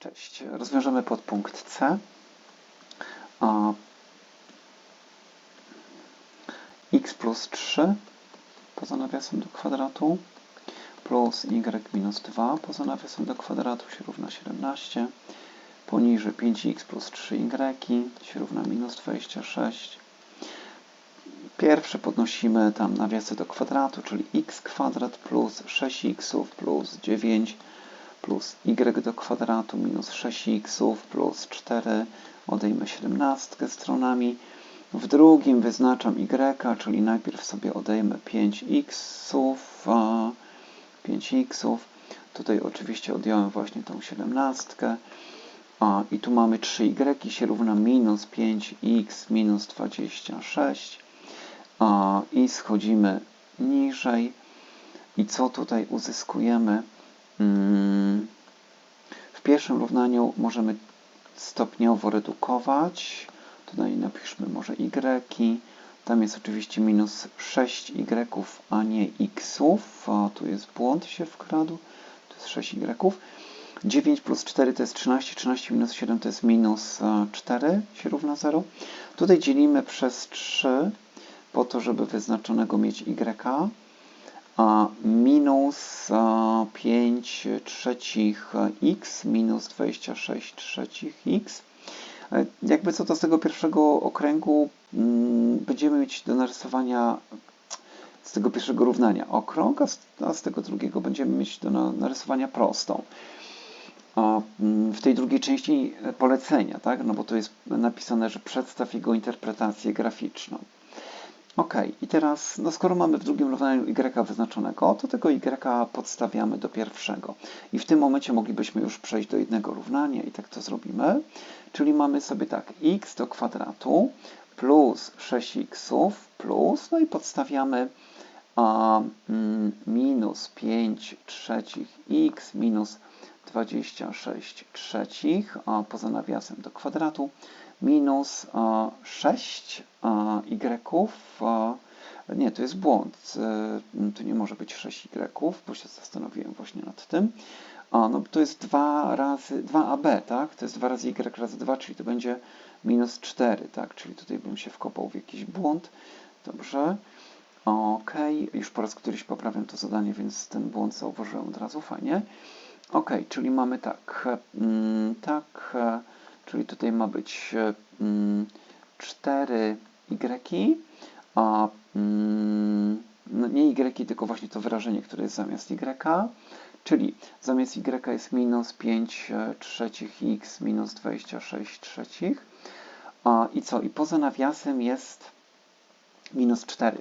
Cześć. Rozwiążemy podpunkt C. X plus 3 poza nawiasem do kwadratu plus y minus 2 poza nawiasem do kwadratu się równa 17. Poniżej 5x plus 3y się równa minus 26. Pierwsze podnosimy tam nawiasy do kwadratu, czyli x kwadrat plus 6x plus 9 plus y do kwadratu minus 6x plus 4 odejmę 17 stronami. W drugim wyznaczam y, czyli najpierw sobie odejmę 5x, 5x. Tutaj oczywiście odjąłem właśnie tą 17. A, I tu mamy 3y się równa minus 5x minus 26. A, I schodzimy niżej. I co tutaj uzyskujemy? Mm, w pierwszym równaniu możemy stopniowo redukować. Tutaj napiszmy może y. Tam jest oczywiście minus 6y, a nie xów. A tu jest błąd się wkradł. To jest 6y. 9 plus 4 to jest 13, 13 minus 7 to jest minus 4 się równa 0. Tutaj dzielimy przez 3 po to, żeby wyznaczonego mieć y minus 5 trzecich x minus 26 trzecich x. E, jakby co z tego pierwszego okręgu mm, będziemy mieć do narysowania z tego pierwszego równania okrąg, a z tego drugiego będziemy mieć do narysowania prostą. Mm, w tej drugiej części polecenia, tak? no bo to jest napisane, że przedstaw jego interpretację graficzną. Ok, i teraz, no skoro mamy w drugim równaniu y wyznaczonego, to tego y podstawiamy do pierwszego. I w tym momencie moglibyśmy już przejść do jednego równania i tak to zrobimy. Czyli mamy sobie tak, x do kwadratu plus 6x plus, no i podstawiamy a, mm, minus 5 trzecich x minus 26 trzecich a poza nawiasem do kwadratu minus 6 y. Nie, to jest błąd. E, tu nie może być 6 y, bo się zastanowiłem właśnie nad tym. No, to jest 2 razy 2ab, tak? To jest 2 razy y razy 2, czyli to będzie minus 4, tak? Czyli tutaj bym się wkopał w jakiś błąd. Dobrze. Ok, już po raz któryś poprawiam to zadanie, więc ten błąd zauważyłem od razu, fajnie. Ok, czyli mamy tak, mm, tak, czyli tutaj ma być 4 mm, y, a mm, no nie y, tylko właśnie to wyrażenie, które jest zamiast y, czyli zamiast y jest minus 5 e, trzecich x minus 26 trzecich. I co? I poza nawiasem jest minus 4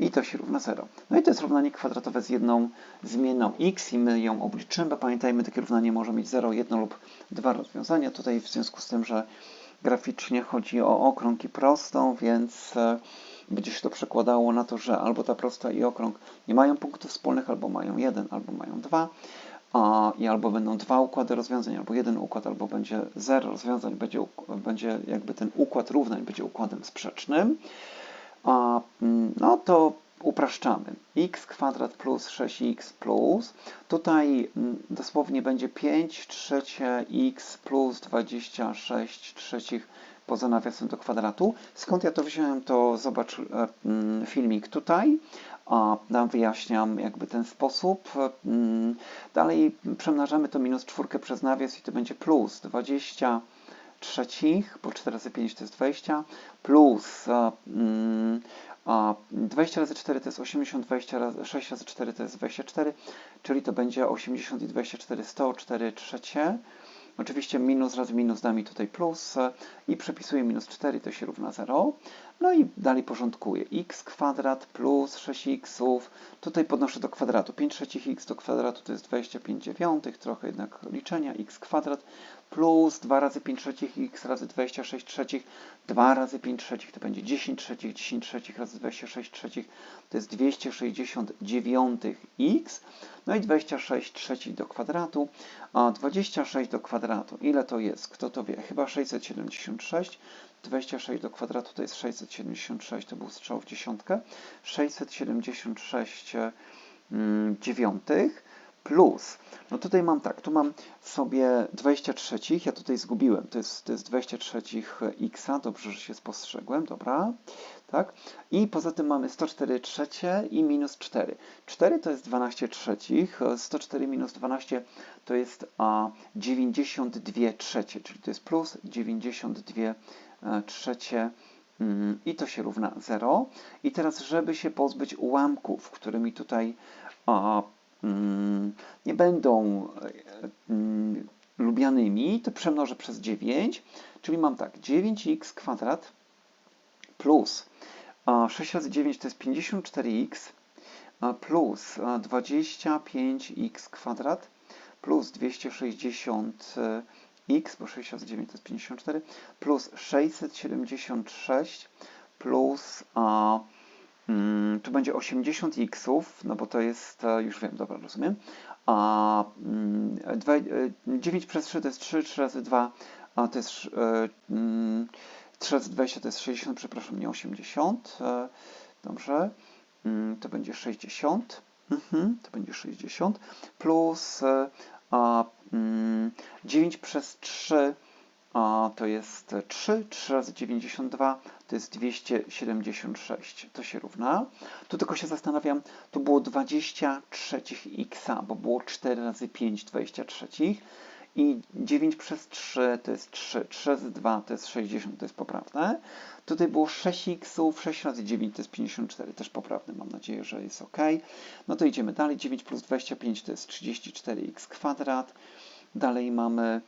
i to się równa 0. No i to jest równanie kwadratowe z jedną zmienną x i my ją obliczymy. Pamiętajmy, takie równanie może mieć 0, 1 lub 2 rozwiązania. Tutaj w związku z tym, że graficznie chodzi o okrąg i prostą, więc e, będzie się to przekładało na to, że albo ta prosta i okrąg nie mają punktów wspólnych, albo mają jeden, albo mają dwa. I albo będą dwa układy rozwiązań, albo jeden układ, albo będzie zero rozwiązań, będzie, będzie jakby ten układ równań będzie układem sprzecznym. Mm, no to upraszczamy. x kwadrat plus 6x plus. Tutaj mm, dosłownie będzie 5 trzecie x plus 26 trzecich poza nawiasem do kwadratu. Skąd ja to wziąłem, to zobacz e, mm, filmik tutaj. Tam wyjaśniam jakby ten sposób. Dalej przemnażamy to minus czwórkę przez nawias i to będzie plus 20 trzecich, bo 4 razy 5 to jest 20, plus mm, 20 razy 4 to jest 80, 20 razy, 6 razy 4 to jest 24, czyli to będzie 80 i 24, 104 trzecie. Oczywiście minus razy minus da mi tutaj plus i przepisuję minus 4, to się równa 0. No i dalej porządkuję. x kwadrat plus 6x. Tutaj podnoszę do kwadratu. 5 trzecich x do kwadratu to jest 25 dziewiątych, trochę jednak liczenia. x kwadrat plus 2 razy 5 trzecich x razy 26 trzecich. 2 razy 5 trzecich to będzie 10 trzecich. 10 trzecich razy 26 trzecich to jest 269 x. No i 26 trzecich do kwadratu. A 26 do kwadratu. Ile to jest? Kto to wie? Chyba 676. 26 do kwadratu to jest 676, to był strzał w dziesiątkę. 676 mm, dziewiątych. plus, no tutaj mam tak, tu mam sobie 23, ja tutaj zgubiłem, to jest, to jest 23 x, dobrze, że się spostrzegłem, dobra, tak, i poza tym mamy 104 trzecie i minus 4. 4 to jest 12 trzecich, 104 minus 12 to jest a, 92 trzecie, czyli to jest plus 92 e, trzecie mm, i to się równa 0. I teraz, żeby się pozbyć ułamków, którymi tutaj a, mm, nie będą mm, lubianymi, to przemnożę przez 9, czyli mam tak, 9x kwadrat plus 6 razy 9 to jest 54x plus 25x kwadrat plus 260x, bo 6 razy 9 to jest 54, plus 676 plus a, mm, tu będzie 80 xów, no bo to jest, już wiem, dobra, rozumiem. A, 2, mm, 9 e, przez 3 to jest 3, 3 razy 2 a to jest 3 mm, razy 20 to jest 60, przepraszam, nie 80. E, dobrze, to będzie 60. Mhm, to będzie 60 plus e, a, 9 mm, przez 3 a, to jest 3, 3 razy 92 to jest 276. To się równa. Tu tylko się zastanawiam, tu było 23 x, bo było 4 razy 5 23 i 9 przez 3 to jest 3, 3 razy 2 to jest 60, to jest poprawne. Tutaj było 6x, 6 razy 9 to jest 54, też poprawne, mam nadzieję, że jest ok. No to idziemy dalej, 9 plus 25 to jest 34x kwadrat. Dalej mamy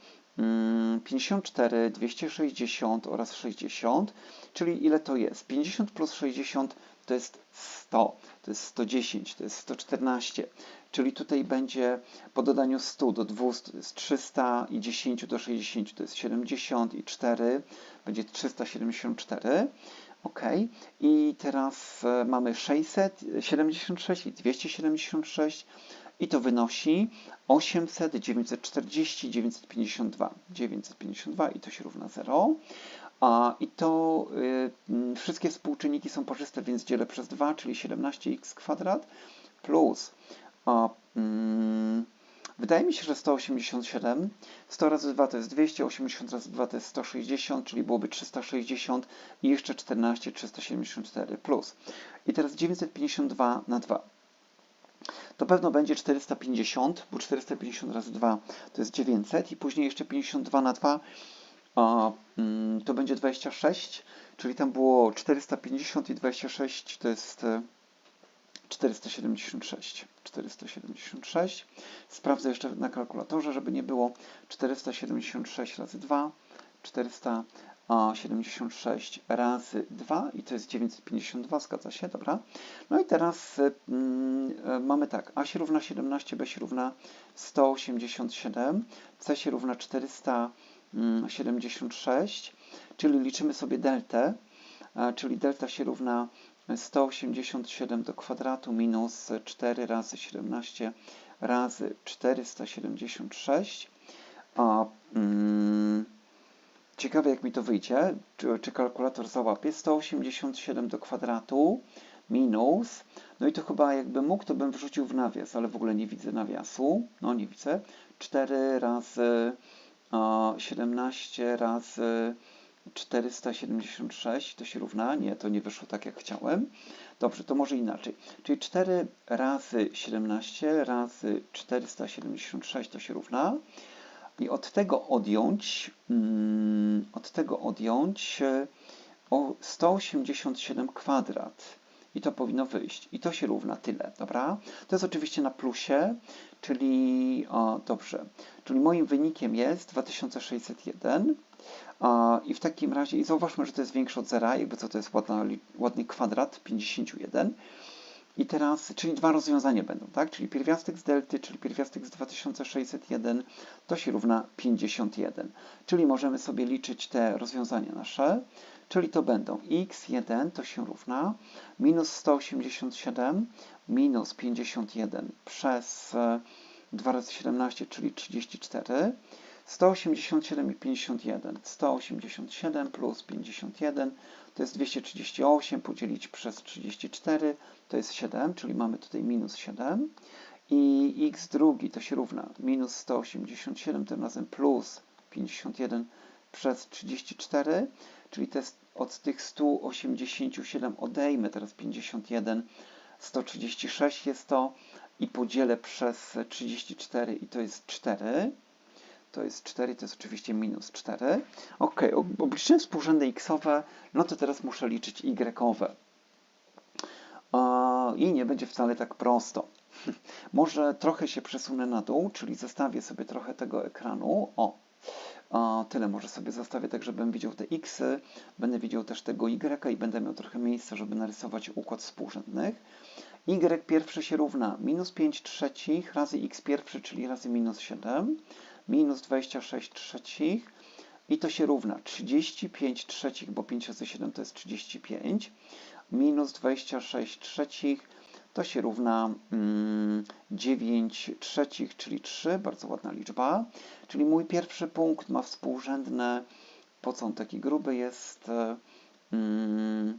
54, 260 oraz 60, czyli ile to jest? 50 plus 60 to jest 100, to jest 110, to jest 114. Czyli tutaj będzie po dodaniu 100 do 200 to jest 300 i 10 do 60 to jest 70 i 4 będzie 374. Ok, i teraz e, mamy 676 i 276 i to wynosi 800, 940, 952. 952 i to się równa 0. A, I to y, wszystkie współczynniki są parzyste, więc dzielę przez 2, czyli 17x kwadrat plus a, mm, wydaje mi się, że 187, 100 razy 2 to jest 200, 80 razy 2 to jest 160, czyli byłoby 360 i jeszcze 14, 374 plus. I teraz 952 na 2. To pewno będzie 450, bo 450 razy 2 to jest 900 i później jeszcze 52 na 2 a, mm, to będzie 26, czyli tam było 450 i 26 to jest 476. 476. Sprawdzę jeszcze na kalkulatorze, żeby nie było 476 razy 2, 476 razy 2 i to jest 952, zgadza się, dobra. No i teraz mm, mamy tak, A się równa 17, B się równa 187, C się równa 476, czyli liczymy sobie deltę, czyli delta się równa 187 do kwadratu minus 4 razy 17 razy 476. A, mm, ciekawe jak mi to wyjdzie, czy, czy kalkulator załapie. 187 do kwadratu minus, no i to chyba jakby mógł, to bym wrzucił w nawias, ale w ogóle nie widzę nawiasu. No nie widzę. 4 razy 17 razy 476 to się równa, nie, to nie wyszło tak jak chciałem. Dobrze, to może inaczej. Czyli 4 razy 17 razy 476 to się równa. I od tego odjąć, mm, od tego odjąć e, o 187 kwadrat. I to powinno wyjść. I to się równa tyle, dobra? To jest oczywiście na plusie, czyli, o, dobrze, czyli moim wynikiem jest 2601 i w takim razie, i zauważmy, że to jest większe od zera, jakby co to jest ładna, ładny kwadrat 51. I teraz, czyli dwa rozwiązania będą, tak? Czyli pierwiastek z delty, czyli pierwiastek z 2601, to się równa 51. Czyli możemy sobie liczyć te rozwiązania nasze, czyli to będą x1 to się równa minus 187 minus 51 przez 2 razy 17, czyli 34 187 i 51. 187 plus 51 to jest 238, podzielić przez 34 to jest 7, czyli mamy tutaj minus 7. i x drugi to się równa minus 187, tym razem plus 51 przez 34, czyli to jest od tych 187 odejmę teraz 51, 136 jest to i podzielę przez 34 i to jest 4. To jest 4, to jest oczywiście minus 4. Ok, obliczyłem współrzędne x-owe, no to teraz muszę liczyć y-owe. I nie będzie wcale tak prosto. Może trochę się przesunę na dół, czyli zostawię sobie trochę tego ekranu. O, tyle może sobie zostawię, tak żebym widział te x, będę widział też tego y i będę miał trochę miejsca, żeby narysować układ współrzędnych. y pierwszy się równa minus 5 trzecich razy x pierwszy, czyli razy minus 7, minus 26 trzecich i to się równa 35 trzecich, bo 5 razy 7 to jest 35, minus 26 trzecich to się równa 9 mm, trzecich, czyli 3, bardzo ładna liczba. Czyli mój pierwszy punkt ma współrzędne, po co on taki gruby jest, mm,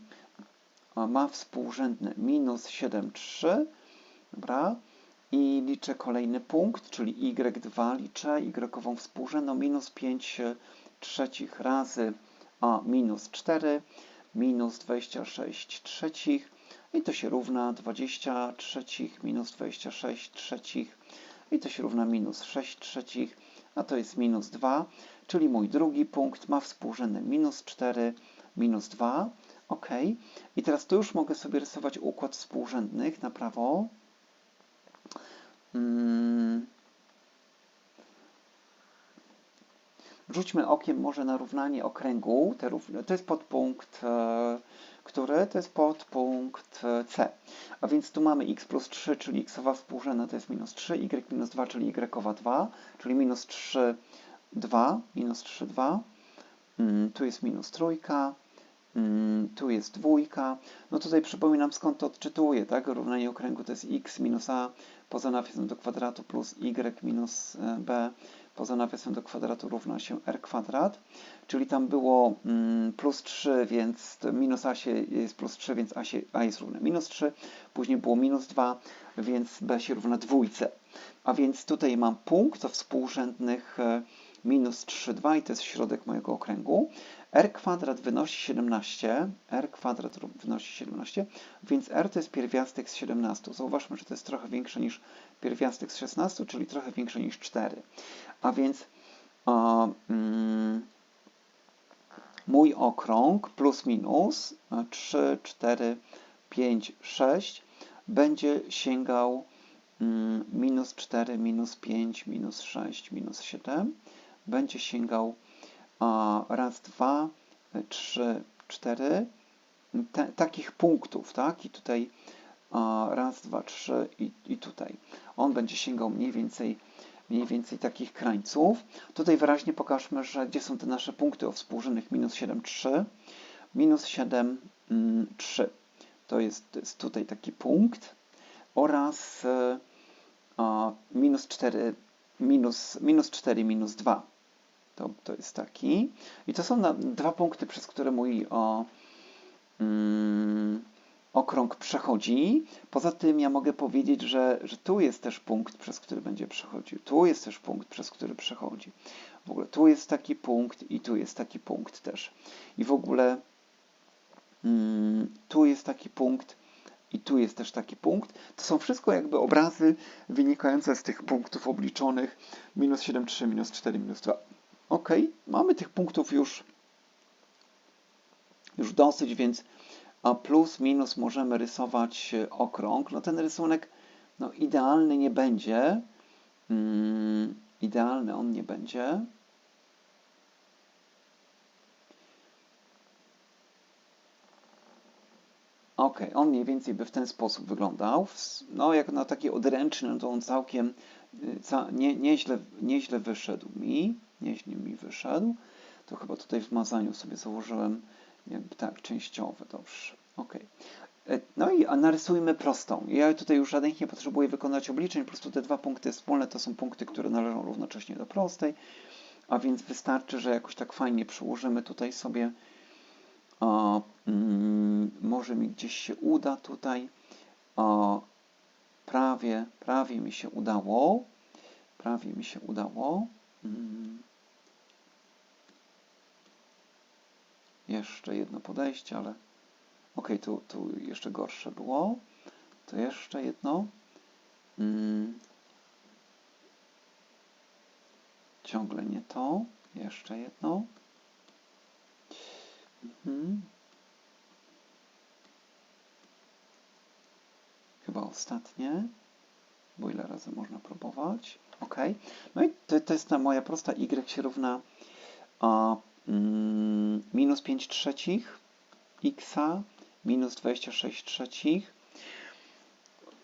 ma współrzędne minus 7,3, dobra, i liczę kolejny punkt, czyli y2 liczę, y współrzędną minus 5 trzecich razy a minus 4, minus 26 trzecich, i to się równa 20 trzecich minus 26 trzecich i to się równa minus 6 trzecich, a to jest minus 2, czyli mój drugi punkt ma współrzędne minus 4, minus 2. OK. I teraz tu już mogę sobie rysować układ współrzędnych na prawo. Hmm. Rzućmy okiem może na równanie okręgu. To jest podpunkt e, które to jest podpunkt C. A więc tu mamy x plus 3, czyli xowa współrzędna to jest minus 3, y minus 2, czyli y 2, czyli minus 3, 2, minus 3, 2. Mm, tu jest minus trójka, mm, tu jest dwójka. No tutaj przypominam skąd to odczytuję, tak? Równanie okręgu to jest x minus a poza nawiasem do kwadratu plus y minus e, b poza nawiasem do kwadratu równa się r kwadrat, czyli tam było mm, plus 3, więc minus a się jest plus 3, więc a, się, a jest równe minus 3, później było minus 2, więc b się równa dwójce. A więc tutaj mam punkt o współrzędnych e, minus 3, 2 i to jest środek mojego okręgu. r kwadrat wynosi 17, r kwadrat wynosi 17, więc r to jest pierwiastek z 17. Zauważmy, że to jest trochę większe niż pierwiastek z 16, czyli trochę większe niż 4. A więc mm, mój okrąg plus minus 3, 4, 5, 6 będzie sięgał mm, minus 4, minus 5, minus 6, minus 7. Będzie sięgał raz, dwa, trzy, cztery te, takich punktów, tak? I tutaj raz, dwa, trzy i, i tutaj. On będzie sięgał mniej więcej mniej więcej takich krańców. Tutaj wyraźnie pokażmy, że gdzie są te nasze punkty o współrzędnych minus 7, 3, minus 7, 3. Mm, to jest, to jest tutaj taki punkt oraz a, minus 4, minus, minus 4, minus 2. To, to jest taki. I to są na, dwa punkty, przez które mój o, mm, okrąg przechodzi. Poza tym ja mogę powiedzieć, że, że tu jest też punkt, przez który będzie przechodził. Tu jest też punkt, przez który przechodzi. W ogóle tu jest taki punkt i tu jest taki punkt też. I w ogóle mm, tu jest taki punkt i tu jest też taki punkt. To są wszystko jakby obrazy wynikające z tych punktów obliczonych. Minus 7, 3, minus 4, minus 2. Ok, mamy tych punktów już, już dosyć, więc a plus, minus możemy rysować okrąg. No ten rysunek no, idealny nie będzie. Mm, idealny on nie będzie. Ok, on mniej więcej by w ten sposób wyglądał. No, jak na taki odręczny, no to on całkiem y, ca, nie, nieźle, nieźle wyszedł mi. Nieźle mi wyszedł. To chyba tutaj w mazaniu sobie założyłem jakby tak, częściowe, dobrze. Ok. E, no i narysujmy prostą. Ja tutaj już żadnych nie potrzebuję wykonać obliczeń, po prostu te dwa punkty wspólne to są punkty, które należą równocześnie do prostej, a więc wystarczy, że jakoś tak fajnie przyłożymy tutaj sobie, o, mm, może mi gdzieś się uda tutaj, o, prawie, prawie mi się udało. Prawie mi się udało. Mm. Jeszcze jedno podejście, ale ok, tu, tu jeszcze gorsze było. To jeszcze jedno. Mm. Ciągle nie to. Jeszcze jedno. Mhm. Chyba ostatnie. Bo ile razy można próbować? Ok. No i to, to jest ta moja prosta y się równa a, mm, minus 5 trzecich x minus 26 trzecich.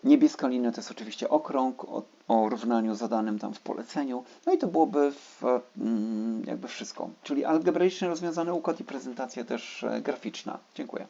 Niebieska linia to jest oczywiście okrąg o, o równaniu zadanym tam w poleceniu. No i to byłoby w, mm, jakby wszystko. Czyli algebraicznie rozwiązany układ i prezentacja też e, graficzna. Dziękuję.